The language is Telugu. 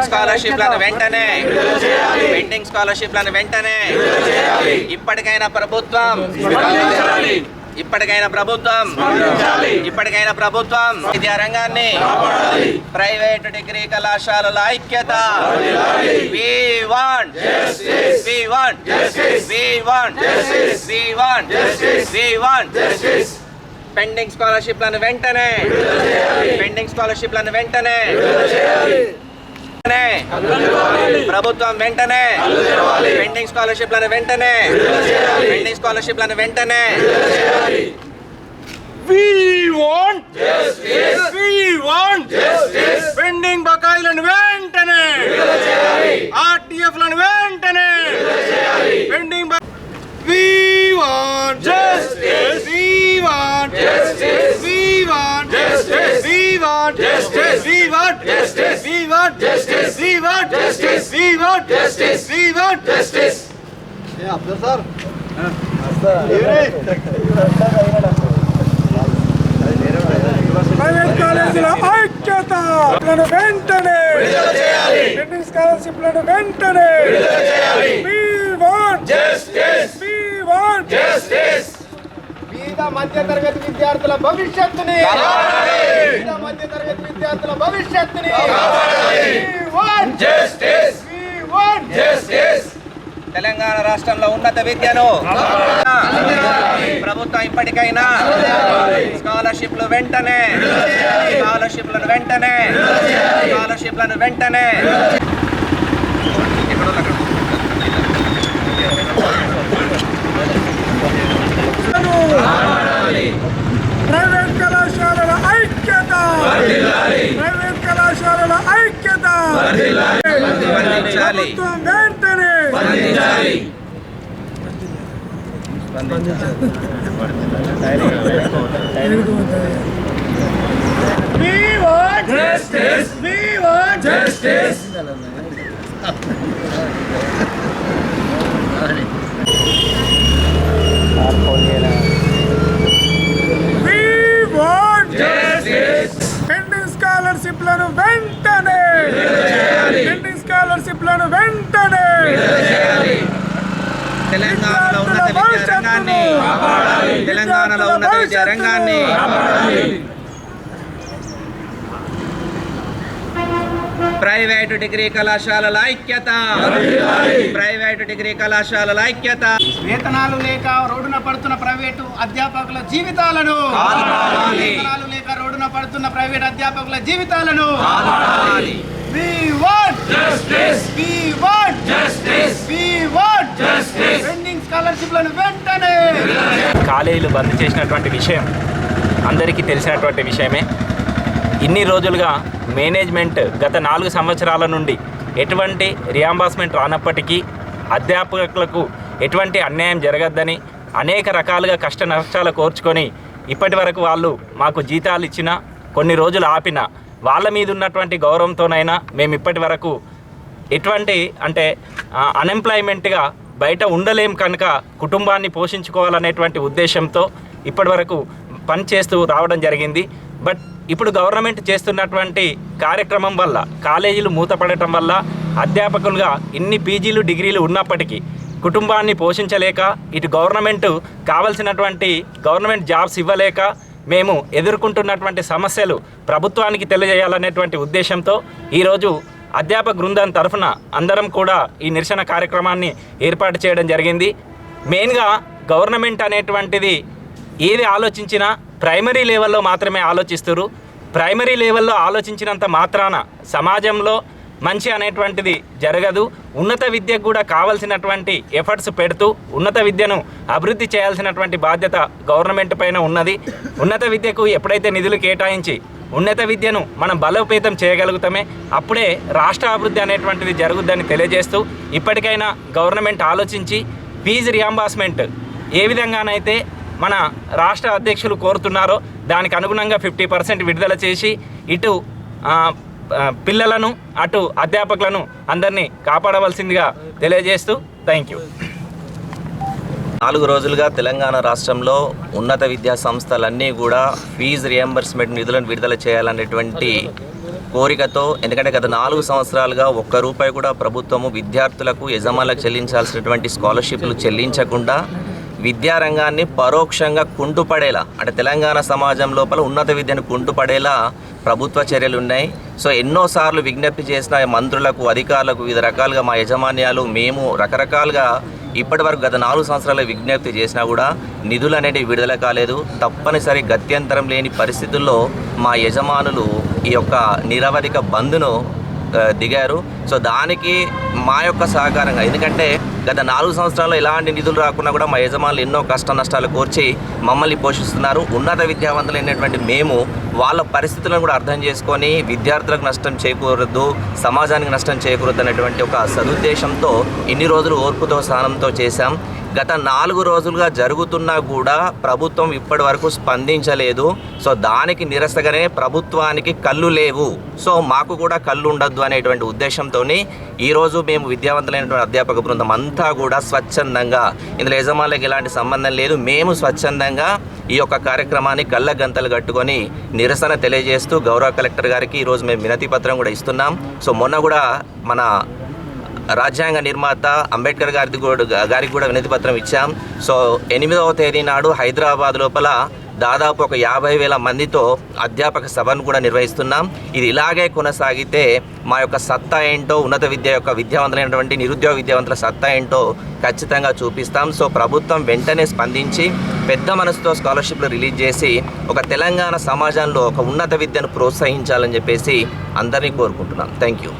పెండింగ్ స్కాలర్షిప్లను వెంటనే. పెండింగ్ స్కాలర్షిప్లను వెంటనే. ఇప్పటికైనా ప్రభుత్వం. ఇప్పటికైనా ప్రభుత్వం. ఇప్పటికైనా ప్రభుత్వం. విద్యా రంగాన్ని ప్రైవేట్ డిగ్రీ కళాశాలల ఐక్యత. పెండింగ్ స్కాలర్షిప్లను వెంటనే. పెండింగ్ స్కాలర్షిప్లను వెంటనే. ప్రభుత్వం వెంటనే. పెండింగ్ స్కాలర్షిప్లను వెంటనే. పెండింగ్ స్కాలర్షిప్లను వెంటనే పెండింగ్ బకాయిలను వెంటనే. ఆర్టీఎఫ్లను వెంటనే. Pending we We want justice. We want justice. We want justice. We want justice. We want justice. Private కాలేజీల ఐక్యత లను వెంటనే పెండింగ్ స్కాలర్షిప్లను వెంటనే We want Justice. We want Justice. పేద మధ్య తరగతి విద్యార్థుల భవిష్యత్తుని. పేద మధ్య తరగతి విద్యార్థుల భవిష్యత్తుని. తెలంగాణ రాష్ట్రంలో ఉన్నత విద్యను ప్రభుత్వం ఇప్పటికైనా స్కాలర్షిప్లు వెంటనే స్కాలర్షిప్లను వెంటనే స్కాలర్షిప్లను వెంటనే ప్రైవేట్ కళాశాలల ఐక్యత. ప్రైవేట్ కళాశాలల ఐక్యత. ప్రభుత్వం వెంటనే. We want Justice. We want Justice. We want Justice. Pending స్కాలర్షిప్లను వెంటనే పెండింగ్ స్కాలర్షిప్లను వెంటనే తెలంగాణలో రంగాన్ని తెలంగాణలో రంగాన్ని. ప్రైవేటు డిగ్రీ కళాశాలల ఐక్యత. ప్రైవేటు డిగ్రీ కళాశాలల ఐక్యత. వేతనాలు లేక రోడ్డున పడుతున్న ప్రైవేటు అధ్యాపకుల జీవితాలను. వేతనాలు లేక రోడ్డున పడుతున్న ప్రైవేట్ అధ్యాపకుల జీవితాలను. కాపాడాలి. We want Justice. We want కాలేజీలు బంద్ చేసినటువంటి విషయం అందరికీ తెలిసినటువంటి విషయమే. ఇన్ని రోజులుగా మేనేజ్మెంట్ గత నాలుగు సంవత్సరాల నుండి ఎటువంటి రియాంబాస్మెంట్ రానప్పటికీ అధ్యాపకులకు ఎటువంటి అన్యాయం జరగద్దని అనేక రకాలుగా కష్ట నష్టాలు కోర్చుకొని ఇప్పటి వరకు వాళ్ళు మాకు జీతాలు ఇచ్చిన కొన్ని రోజులు ఆపిన వాళ్ళ మీద ఉన్నటువంటి గౌరవంతోనైనా మేము ఇప్పటి వరకు ఎటువంటి అంటే అన్ఎంప్లాయ్మెంట్గా బయట ఉండలేం కనుక కుటుంబాన్ని పోషించుకోవాలనేటువంటి ఉద్దేశంతో ఇప్పటివరకు పని చేస్తూ రావడం జరిగింది. బట్ ఇప్పుడు గవర్నమెంట్ చేస్తున్నటువంటి కార్యక్రమం వల్ల కాలేజీలు మూతపడటం వల్ల అధ్యాపకులుగా ఇన్ని పీజీలు డిగ్రీలు ఉన్నప్పటికీ కుటుంబాన్ని పోషించలేక ఇటు గవర్నమెంట్ కావలసినటువంటి గవర్నమెంట్ జాబ్స్ ఇవ్వలేక మేము ఎదుర్కొంటున్నటువంటి సమస్యలు ప్రభుత్వానికి తెలియజేయాలనేటువంటి ఉద్దేశంతో ఈరోజు అధ్యాపక బృందం తరఫున అందరం కూడా ఈ నిరసన కార్యక్రమాన్ని ఏర్పాటు చేయడం జరిగింది. మెయిన్గా గవర్నమెంట్ అనేటువంటిది ఏది ఆలోచించినా ప్రైమరీ లెవెల్లో మాత్రమే ఆలోచిస్తారు ప్రైమరీ లెవెల్లో ఆలోచించినంత మాత్రాన సమాజంలో మంచి అనేటువంటిది జరగదు. ఉన్నత విద్యకు కూడా కావలసినటువంటి ఎఫర్ట్స్ పెడుతూ ఉన్నత విద్యను అభివృద్ధి చేయాల్సినటువంటి బాధ్యత గవర్నమెంట్ పైన ఉన్నది. ఉన్నత విద్యకు ఎప్పుడైతే నిధులు కేటాయించి ఉన్నత విద్యను మనం బలోపేతం చేయగలుగుతామే. అప్పుడే రాష్ట్ర అభివృద్ధి అనేటువంటిది జరుగుద్దని తెలియజేస్తూ ఇప్పటికైనా గవర్నమెంట్ ఆలోచించి ఫీజు రియంబర్స్మెంట్ ఏ విధంగానైతే మన రాష్ట్ర అధ్యక్షులు కోరుతున్నారో దానికి అనుగుణంగా ఫిఫ్టీ పర్సెంట్ విడుదల చేసి ఇటు పిల్లలను అటు అధ్యాపకులను అందరినీ కాపాడవలసిందిగా తెలియజేస్తూ థ్యాంక్ యూ. నాలుగు రోజులుగా తెలంగాణ రాష్ట్రంలో ఉన్నత విద్యా సంస్థలన్నీ కూడా ఫీజు రియంబర్స్మెంట్ నిధులను విడుదల చేయాలనేటువంటి కోరికతో ఎందుకంటే గత నాలుగు సంవత్సరాలుగా ఒక్క రూపాయి కూడా ప్రభుత్వము విద్యార్థులకు యజమానులకు చెల్లించాల్సినటువంటి స్కాలర్షిప్లు చెల్లించకుండా విద్యారంగాన్ని పరోక్షంగా కుంటుపడేలా అంటే తెలంగాణ సమాజం లోపల ఉన్నత విద్యను కుంటుపడేలా ప్రభుత్వ చర్యలు ఉన్నాయి. సో ఎన్నోసార్లు విజ్ఞప్తి చేసిన మంత్రులకు అధికారులకు వివిధ రకాలుగా మా యజమాన్యాలు మేము రకరకాలుగా ఇప్పటి వరకు గత నాలుగు సంవత్సరాల విజ్ఞప్తి చేసినా కూడా నిధులు అనేటివి విడుదల కాలేదు. తప్పనిసరి గత్యంతరం లేని పరిస్థితుల్లో మా యజమానులు ఈ యొక్క నిరవధిక బంద్ను దిగారు. సో దానికి మా యొక్క సహకారంగా ఎందుకంటే గత నాలుగు సంవత్సరాల్లో ఎలాంటి నిధులు రాకుండా కూడా మా యజమానులు ఎన్నో కష్ట నష్టాలు కోర్చి మమ్మల్ని పోషిస్తున్నారు. ఉన్నత విద్యావంతులైనటువంటి మేము వాళ్ళ పరిస్థితులను కూడా అర్థం చేసుకొని విద్యార్థులకు నష్టం చేయకూడదు సమాజానికి నష్టం చేయకూడదు అనేటువంటి ఒక సదుద్దేశంతో ఇన్ని రోజులు ఓర్పుతో సహనంతో చేశాం. గత నాలుగు రోజులుగా జరుగుతున్నా కూడా ప్రభుత్వం ఇప్పటి వరకు స్పందించలేదు. సో దానికి నిరసగానే ప్రభుత్వానికి కళ్ళు లేవు. సో మాకు కూడా కళ్ళు ఉండద్దు అనేటువంటి ఉద్దేశంతో ఈరోజు మేము విద్యావంతులైనటువంటి అధ్యాపక బృందం అంతా కూడా స్వచ్ఛందంగా ఇందులో యజమానులకు ఎలాంటి సంబంధం లేదు. మేము స్వచ్ఛందంగా ఈ యొక్క కార్యక్రమాన్ని కళ్ళ గంతలు కట్టుకొని నిరసన తెలియజేస్తూ గౌరవ కలెక్టర్ గారికి ఈరోజు మేము వినతి పత్రం కూడా ఇస్తున్నాం. సో మొన్న కూడా మన రాజ్యాంగ నిర్మాత అంబేద్కర్ గారి కూడా గారికి కూడా వినతి పత్రం ఇచ్చాం. సో ఎనిమిదవ తేదీ నాడు హైదరాబాద్ లోపల దాదాపు ఒక యాభై వేల మందితో అధ్యాపక సభను కూడా నిర్వహిస్తున్నాం. ఇది ఇలాగే కొనసాగితే మా యొక్క సత్తా ఏంటో ఉన్నత విద్య యొక్క విద్యావంతులైనటువంటి నిరుద్యోగ విద్యావంతుల సత్తా ఏంటో ఖచ్చితంగా చూపిస్తాం. సో ప్రభుత్వం వెంటనే స్పందించి పెద్ద మనసుతో స్కాలర్షిప్లు రిలీజ్ చేసి ఒక తెలంగాణ సమాజంలో ఒక ఉన్నత విద్యను ప్రోత్సహించాలని చెప్పేసి అందరినీ కోరుకుంటున్నాం. Thank you.